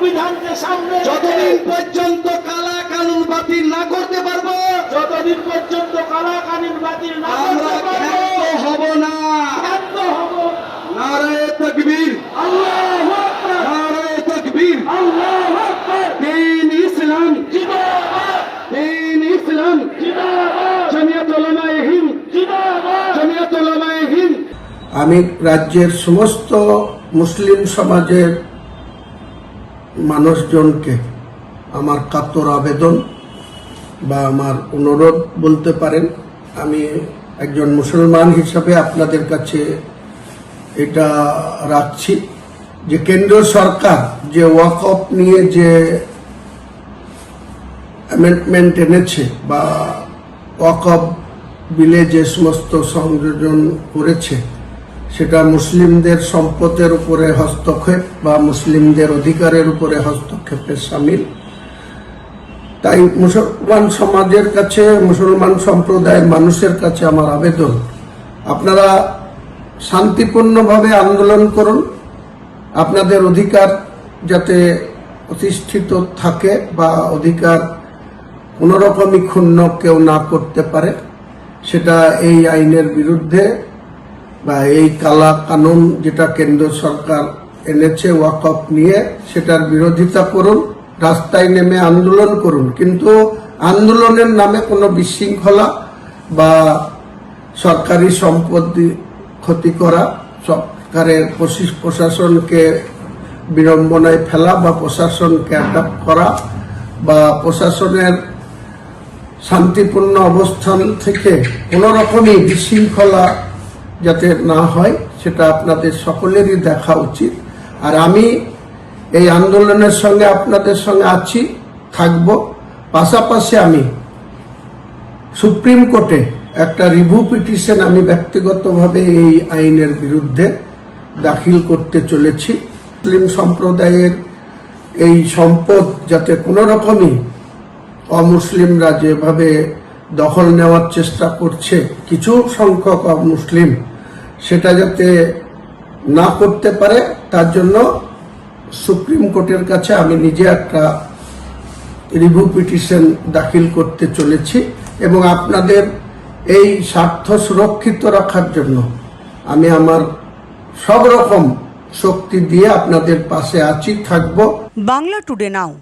সংবিধানকে সামনে যতদিন পর্যন্ত কালা কানুন বাতিল না করতে পারব যতদিন পর্যন্ত কালা কানুন বাতিল না করতে পারব হব না। ক্ষান্ত হব। নারায়ে তকবীর। আল্লাহু আকবার। নারায়ে তকবীর। আল্লাহু আকবার। দিন ইসলাম। জিন্দাবাদ। দিন ইসলাম। জিন্দাবাদ। জমিয়ত উলামায়ে হিন্দ। জিন্দাবাদ। জমিয়ত উলামায়ে হিন্দ। আমি রাজ্যের সমস্ত মুসলিম সমাজের মানুষজনকে আমার কাতর আবেদন বা আমার অনুরোধ বলতে পারেন। আমি একজন মুসলমান হিসাবে আপনাদের কাছে এটা রাখছি যে কেন্দ্র সরকার যে ওয়াকফ নিয়ে যে অ্যামেন্ডমেন্ট এনেছে বা ওয়াকফ বিলে যে সমস্ত সংযোজন করেছে সেটা মুসলিমদের সম্পদের উপরে হস্তক্ষেপ বা মুসলিমদের অধিকারের উপরে হস্তক্ষেপের সামিল। তাই মুসলমান সমাজের কাছে, মুসলমান সম্প্রদায়ের মানুষের কাছে আমার আবেদন, আপনারা শান্তিপূর্ণভাবে আন্দোলন করুন। আপনাদের অধিকার যাতে প্রতিষ্ঠিত থাকে বা অধিকার কোনোরকমই ক্ষুণ্ণ কেউ না করতে পারে, সেটা এই আইনের বিরুদ্ধে বা এই কালা কানুন যেটা কেন্দ্র সরকার এনেছে ওয়াকফ নিয়ে, সেটার বিরোধিতা করুন, রাস্তায় নেমে আন্দোলন করুন। কিন্তু আন্দোলনের নামে কোনো বিশৃঙ্খলা বা সরকারি সম্পত্তি ক্ষতি করা, সরকারের প্রশাসনকে বিড়ম্বনায় ফেলা বা প্রশাসনকে অ্যাটাক করা বা প্রশাসনের শান্তিপূর্ণ অবস্থান থেকে কোনো রকমই বিশৃঙ্খলা যাতে না হয়, সেটা আপনাদের সকলেরই দেখা উচিত। আর আমি এই আন্দোলনের সঙ্গে আপনাদের সঙ্গে আছি, থাকব। পাশাপাশি আমি সুপ্রিম কোর্টে একটা রিভিউ পিটিশন আমি ব্যক্তিগতভাবে এই আইনের বিরুদ্ধে দাখিল করতে চলেছি। মুসলিম সম্প্রদায়ের এই সম্পদ যাতে কোনো রকমই অমুসলিমরা যেভাবে দখল নেওয়ার চেষ্টা করছে কিছু সংখ্যক মুসলিম। সেটা যাতে না করতে পারে, তার জন্য সুপ্রিম কোর্টের কাছে আমি নিজে একটা রিভিউ পিটিশন দাখিল করতে চলেছি এবং আপনাদের এই স্বার্থ সুরক্ষিত রাখার জন্য আমি আমার সব রকম শক্তি দিয়ে আপনাদের পাশে আছি, থাকব। বাংলা টুডে নাও।